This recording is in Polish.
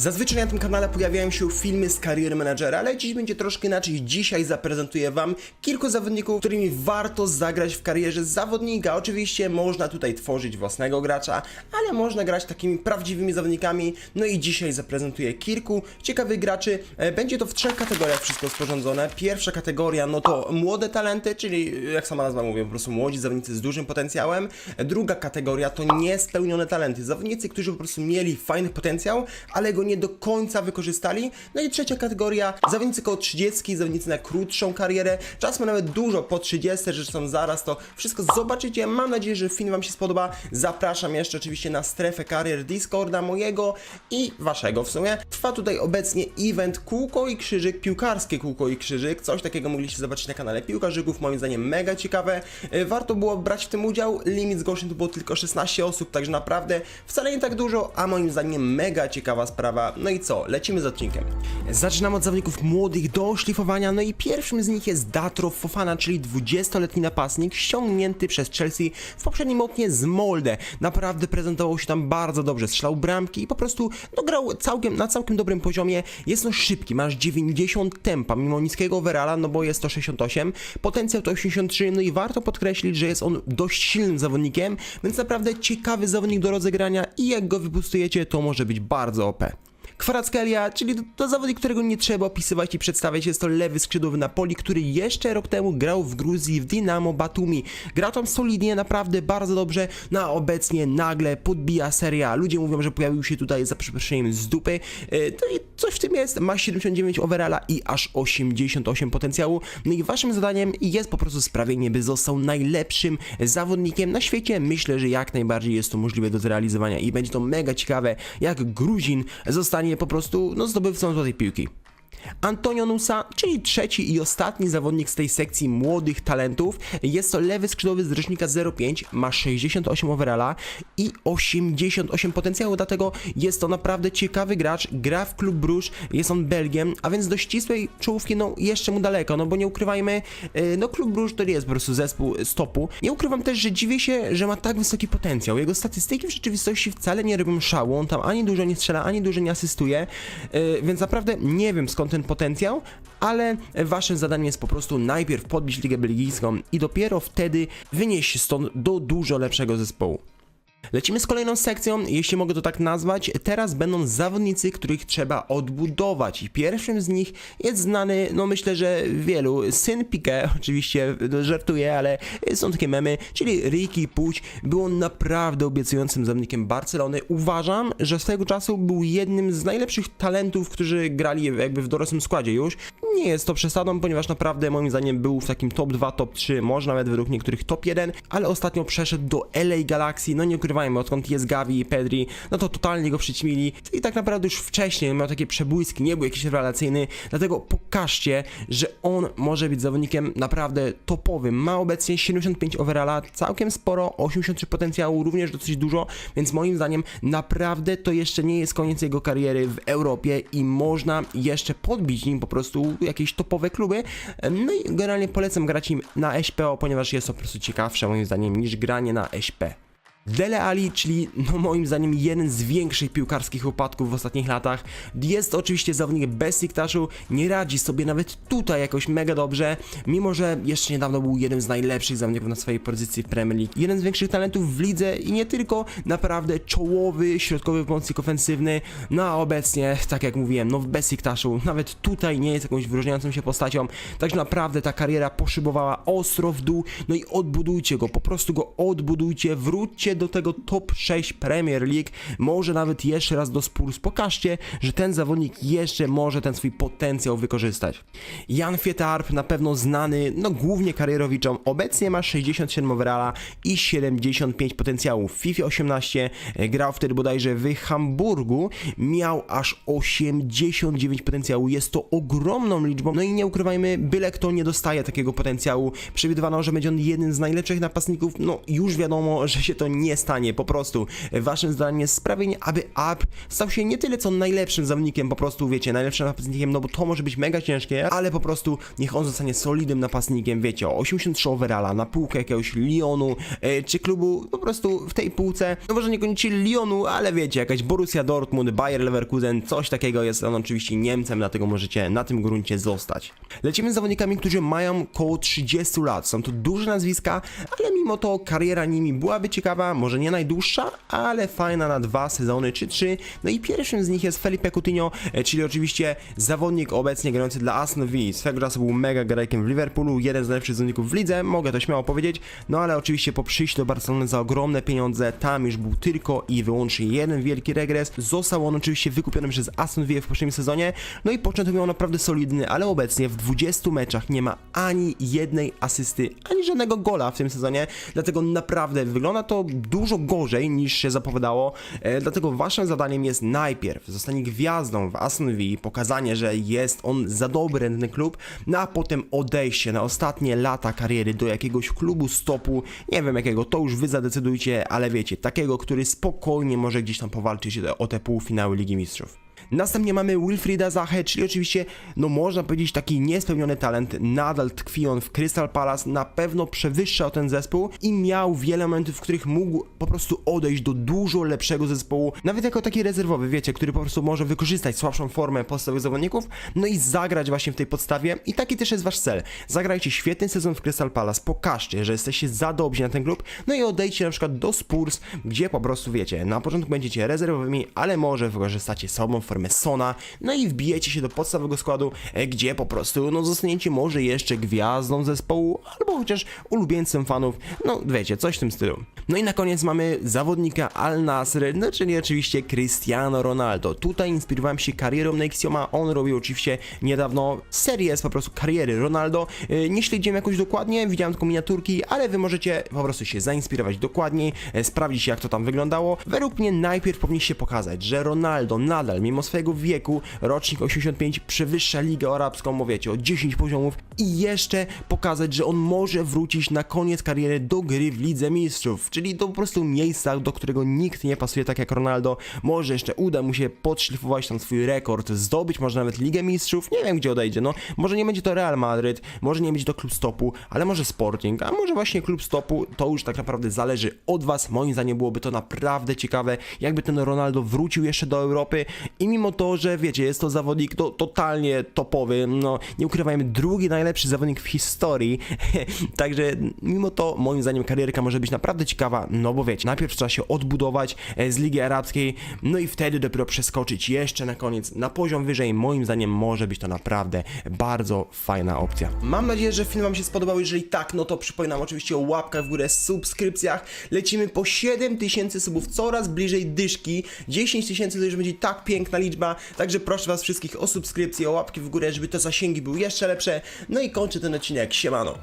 Zazwyczaj na tym kanale pojawiają się filmy z kariery menadżera, ale dziś będzie troszkę inaczej. Dzisiaj zaprezentuję Wam kilku zawodników, którymi warto zagrać w karierze zawodnika. Oczywiście można tutaj tworzyć własnego gracza, ale można grać takimi prawdziwymi zawodnikami. No i dzisiaj zaprezentuję kilku ciekawych graczy. E, Będzie to w trzech kategoriach wszystko sporządzone. Pierwsza kategoria no to młode talenty, czyli jak sama nazwa mówi, po prostu młodzi zawodnicy z dużym potencjałem. E, Druga kategoria to niespełnione talenty. Zawodnicy, którzy po prostu mieli fajny potencjał, ale go nie do końca wykorzystali. No i trzecia kategoria, zawodnicy koło 30, zawodnicy na krótszą karierę, czasem nawet dużo po 30, że są zaraz, to wszystko zobaczycie. Mam nadzieję, że film Wam się spodoba. Zapraszam jeszcze oczywiście na strefę karier Discorda mojego i Waszego w sumie. Trwa tutaj obecnie event Kółko i Krzyżyk, piłkarskie Kółko i Krzyżyk. Coś takiego mogliście zobaczyć na kanale Piłkarzyków, moim zdaniem mega ciekawe. E, Warto było brać w tym udział. Limit zgłoszeń to było tylko 16 osób, także naprawdę wcale nie tak dużo, a moim zdaniem mega ciekawa sprawa. No i co, lecimy z odcinkiem. Zaczynamy od zawodników młodych do szlifowania, no i pierwszym z nich jest Datro Fofana, czyli 20-letni napastnik ściągnięty przez Chelsea w poprzednim oknie z Molde. Naprawdę prezentował się tam bardzo dobrze, strzelał bramki i po prostu no, grał całkiem, na całkiem dobrym poziomie. Jest on szybki, masz 90 tempa, mimo niskiego overalla, no bo jest to 68, potencjał to 83, no i warto podkreślić, że jest on dość silnym zawodnikiem, więc naprawdę ciekawy zawodnik do rozegrania i jak go wypustujecie, to może być bardzo OP. Kwarackelia, czyli to, to zawodnik, którego nie trzeba opisywać i przedstawiać, jest to lewy skrzydłowy Napoli, który jeszcze rok temu grał w Gruzji w Dynamo Batumi. Grał tam solidnie, naprawdę bardzo dobrze, no a obecnie nagle podbija seria. Ludzie mówią, że pojawił się tutaj za przeproszeniem z dupy, Yy, to i coś w tym jest, ma 79 overalla i aż 88 potencjału, no i waszym zadaniem jest po prostu sprawienie, by został najlepszym zawodnikiem na świecie. Myślę, że jak najbardziej jest to możliwe do zrealizowania i będzie to mega ciekawe, jak Gruzin zostanie po prostu no, zdobywcą złotej piłki. Antonio Nusa, czyli trzeci i ostatni zawodnik z tej sekcji młodych talentów. Jest to lewy skrzydłowy z rocznika 05, ma 68 overalla i 88 potencjału, dlatego jest to naprawdę ciekawy gracz. Gra w klub Bruges, jest on Belgiem, a więc do ścisłej czołówki no jeszcze mu daleko, no bo nie ukrywajmy, yy, no klub Bruges to nie jest po prostu zespół stopu. Nie ukrywam też, że dziwię się, że ma tak wysoki potencjał. Jego statystyki w rzeczywistości wcale nie robią szału, on tam ani dużo nie strzela, ani dużo nie asystuje, yy, więc naprawdę nie wiem skąd ten potencjał, ale waszym zadaniem jest po prostu najpierw podbić ligę belgijską i dopiero wtedy wynieść stąd do dużo lepszego zespołu. Lecimy z kolejną sekcją, jeśli mogę to tak nazwać. Teraz będą zawodnicy, których trzeba odbudować. I pierwszym z nich jest znany, no myślę, że wielu, syn Piqué, oczywiście no, żartuję, ale są takie memy, czyli Ricky Puć. Był on naprawdę obiecującym zawodnikiem Barcelony. Uważam, że swego czasu był jednym z najlepszych talentów, którzy grali jakby w dorosłym składzie już. Nie jest to przesadą, ponieważ naprawdę moim zdaniem był w takim top 2, top 3, może nawet według niektórych top 1, ale ostatnio przeszedł do LA Galaxy, no nie ukrywajmy, odkąd jest Gavi i Pedri, no to totalnie go przyćmili i tak naprawdę już wcześniej miał takie przebłyski, nie był jakiś rewelacyjny, dlatego pokażcie, że on może być zawodnikiem naprawdę topowym. Ma obecnie 75 overalla, całkiem sporo, 83 potencjału, również dosyć dużo, więc moim zdaniem naprawdę to jeszcze nie jest koniec jego kariery w Europie i można jeszcze podbić nim po prostu jakieś topowe kluby. No i generalnie polecam grać im na SPO, ponieważ jest to po prostu ciekawsze moim zdaniem niż granie na SP. Dele Ali, czyli no moim zdaniem jeden z większych piłkarskich upadków w ostatnich latach. Jest oczywiście zawodnik bez siktaszu, nie radzi sobie nawet tutaj jakoś mega dobrze, mimo że jeszcze niedawno był jednym z najlepszych zawodników na swojej pozycji w Premier League. Jeden z większych talentów w lidze i nie tylko, naprawdę czołowy, środkowy pomocnik ofensywny, no a obecnie, tak jak mówiłem, no bez siktaszu, nawet tutaj nie jest jakąś wyróżniającą się postacią, także naprawdę ta kariera poszybowała ostro w dół, no i odbudujcie go, po prostu go odbudujcie, wróćcie do tego top 6 Premier League, może nawet jeszcze raz do Spurs. Pokażcie, że ten zawodnik jeszcze może ten swój potencjał wykorzystać. Jan Fietarp, na pewno znany, no głównie karierowiczom, obecnie ma 67 overalla i 75 potencjału. W FIFA 18 e, grał wtedy bodajże w Hamburgu, miał aż 89 potencjału. Jest to ogromną liczbą, no i nie ukrywajmy, byle kto nie dostaje takiego potencjału. Przewidywano, że będzie on jednym z najlepszych napastników, no już wiadomo, że się to nie stanie. Po prostu waszym zadaniem jest sprawienie, aby Up stał się nie tyle co najlepszym zawodnikiem, po prostu wiecie, najlepszym napastnikiem, no bo to może być mega ciężkie, ale po prostu niech on zostanie solidnym napastnikiem, wiecie, o 83 overalla na półkę jakiegoś Lyonu e, czy klubu po prostu w tej półce, no może niekoniecznie Lyonu, ale wiecie, jakaś Borussia Dortmund, Bayer Leverkusen, coś takiego jest on oczywiście Niemcem, dlatego możecie na tym gruncie zostać. Lecimy z zawodnikami, którzy mają koło 30 lat, są to duże nazwiska, ale mimo to kariera nimi byłaby ciekawa, może nie najdłuższa, ale fajna na dwa sezony czy trzy. No i pierwszym z nich jest Felipe Coutinho, e, czyli oczywiście zawodnik obecnie grający dla Aston Villa. Swego czasu był mega grajkiem w Liverpoolu, jeden z najlepszych zawodników w lidze, mogę to śmiało powiedzieć. No ale oczywiście po przyjściu do Barcelony za ogromne pieniądze, tam już był tylko i wyłącznie jeden wielki regres. Został on oczywiście wykupiony przez Aston Villa w poprzednim sezonie. No i początek miał naprawdę solidny, ale obecnie w 20 meczach nie ma ani jednej asysty, ani żadnego gola w tym sezonie. Dlatego naprawdę wygląda to dużo gorzej niż się zapowiadało. E, dlatego waszym zadaniem jest najpierw zostanie gwiazdą w Aston Villa, pokazanie, że jest on za dobry na klub, no a potem odejście na ostatnie lata kariery do jakiegoś klubu stopu, nie wiem jakiego, to już wy zadecydujcie, ale wiecie, takiego, który spokojnie może gdzieś tam powalczyć o te półfinały Ligi Mistrzów. Następnie mamy Wilfrida Zachę, czyli oczywiście, no można powiedzieć, taki niespełniony talent. Nadal tkwi on w Crystal Palace, na pewno przewyższał ten zespół i miał wiele momentów, w których mógł po prostu odejść do dużo lepszego zespołu, nawet jako taki rezerwowy, wiecie, który po prostu może wykorzystać słabszą formę podstawowych zawodników, no i zagrać właśnie w tej podstawie. I taki też jest wasz cel. Zagrajcie świetny sezon w Crystal Palace, pokażcie, że jesteście za dobrzy na ten klub, no i odejdźcie na przykład do Spurs, gdzie po prostu wiecie, na początku będziecie rezerwowymi, ale może wykorzystacie sobą formę Sona, no i wbijecie się do podstawowego składu, e, gdzie po prostu no zostaniecie może jeszcze gwiazdą zespołu, albo chociaż ulubieńcem fanów, no wiecie, coś w tym stylu. No i na koniec mamy zawodnika Al Nasr, no czyli oczywiście Cristiano Ronaldo. Tutaj inspirowałem się karierą Nexioma, on robił oczywiście niedawno serię z po prostu kariery Ronaldo. E, Nie śledziłem jakoś dokładnie, widziałem tylko miniaturki, ale wy możecie po prostu się zainspirować dokładniej, e, sprawdzić jak to tam wyglądało. Według mnie najpierw powinniście pokazać, że Ronaldo nadal, mimo swojego wieku, rocznik 85 przewyższa Ligę Arabską, mówicie, o 10 poziomów i jeszcze pokazać, że on może wrócić na koniec kariery do gry w Lidze Mistrzów, czyli do po prostu miejsca, do którego nikt nie pasuje tak jak Ronaldo. Może jeszcze uda mu się podszlifować tam swój rekord, zdobyć może nawet Ligę Mistrzów, nie wiem gdzie odejdzie, no. Może nie będzie to Real Madryt, może nie będzie to klub stopu, ale może Sporting, a może właśnie klub stopu, to już tak naprawdę zależy od was, moim zdaniem byłoby to naprawdę ciekawe, jakby ten Ronaldo wrócił jeszcze do Europy. I mimo to, że wiecie, jest to zawodnik to, totalnie topowy, no nie ukrywajmy, drugi najlepszy zawodnik w historii, także mimo to moim zdaniem karierka może być naprawdę ciekawa, no bo wiecie, najpierw trzeba się odbudować e, z Ligi Arabskiej, no i wtedy dopiero przeskoczyć jeszcze na koniec na poziom wyżej, moim zdaniem może być to naprawdę bardzo fajna opcja. Mam nadzieję, że film wam się spodobał, jeżeli tak, no to przypominam oczywiście o łapkach w górę, subskrypcjach, lecimy po 7000 subów, coraz bliżej dyszki, 10 tysięcy to już będzie tak piękna liczba, także proszę was wszystkich o subskrypcję, o łapki w górę, żeby te zasięgi były jeszcze lepsze, no i kończę ten odcinek, siemano.